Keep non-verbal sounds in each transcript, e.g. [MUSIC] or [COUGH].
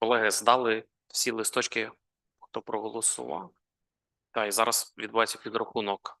Колеги здали всі листочки, хто проголосував. Так, і зараз відбувається підрахунок.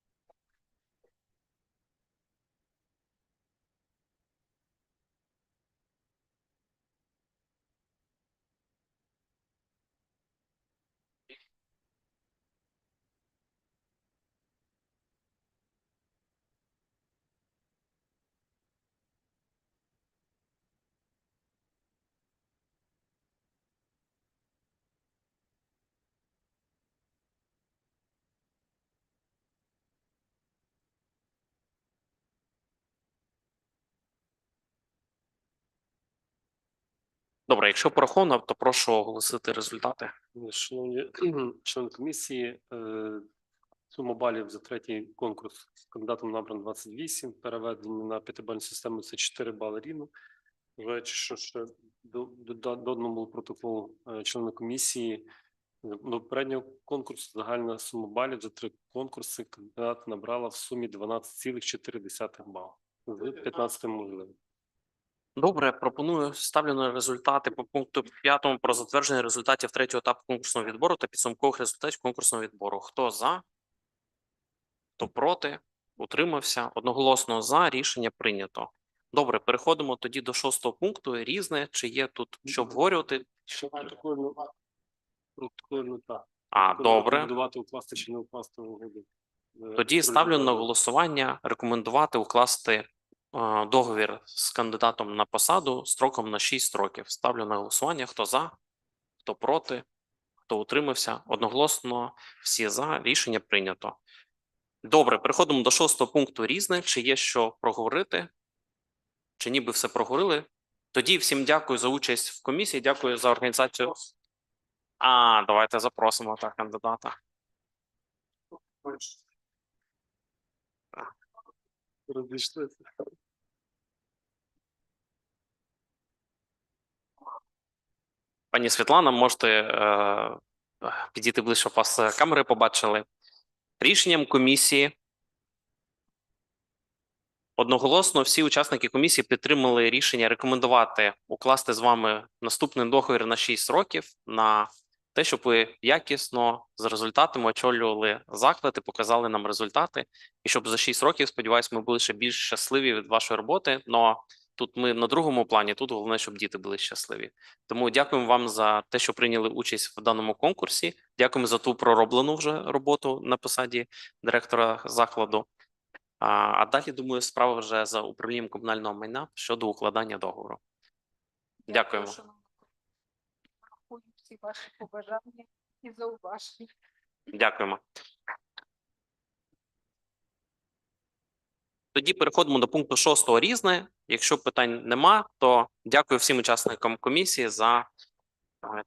Добре, якщо пораховано, то прошу оголосити результати. Шановні [CLEARS THROAT] члени комісії, е, сума балів за третій конкурс з кандидатом набрано 28, переведені на п'ятибальну систему це 4 бали рівно. Вважаючи, що ще до, до, до протоколу е, члени комісії до попереднього конкурсу загальна сума балів за три конкурси кандидат набрала в сумі 12,4 бал з 15 можливим. Добре, пропоную ставлю на результати по пункту 5 про затвердження результатів третього етапу конкурсного відбору та підсумкових результатів конкурсного відбору. Хто за? Хто проти? Утримався? Одноголосно за. Рішення прийнято. Добре, переходимо тоді до шостого пункту. Різне. Чи є тут що обговорювати? Що протокольно, протокольно так. А, добре. Рекомендувати укласти чи не укласти угоду. Е, Тоді ставлю на голосування рекомендувати укласти договір з кандидатом на посаду строком на 6 років. Ставлю на голосування. Хто за, хто проти, хто утримався. Одноголосно всі за. Рішення прийнято. Добре, переходимо до шостого пункту різне. Чи є що проговорити? Чи ніби все проговорили? Тоді всім дякую за участь в комісії. Дякую за організацію. А, давайте запросимо так кандидата. Розійшлися. Пані Світлана, можете е, підійти ближче, вас е, камери побачили. Рішенням комісії одноголосно всі учасники комісії підтримали рішення рекомендувати укласти з вами наступний договір на 6 років на те, щоб ви якісно з результатами очолювали заклад показали нам результати. І щоб за 6 років, сподіваюся, ми були ще більш щасливі від вашої роботи. Но тут ми на другому плані, тут головне, щоб діти були щасливі. Тому дякуємо вам за те, що прийняли участь в даному конкурсі. Дякуємо за ту пророблену вже роботу на посаді директора закладу. А, а далі, думаю, справа вже за управлінням комунального майна щодо укладання договору. Дякуємо. Рахую всі ваші побажання і зауваження. Дякуємо. Тоді переходимо до пункту шостого різне. Якщо питань нема, то дякую всім учасникам комісії за Е,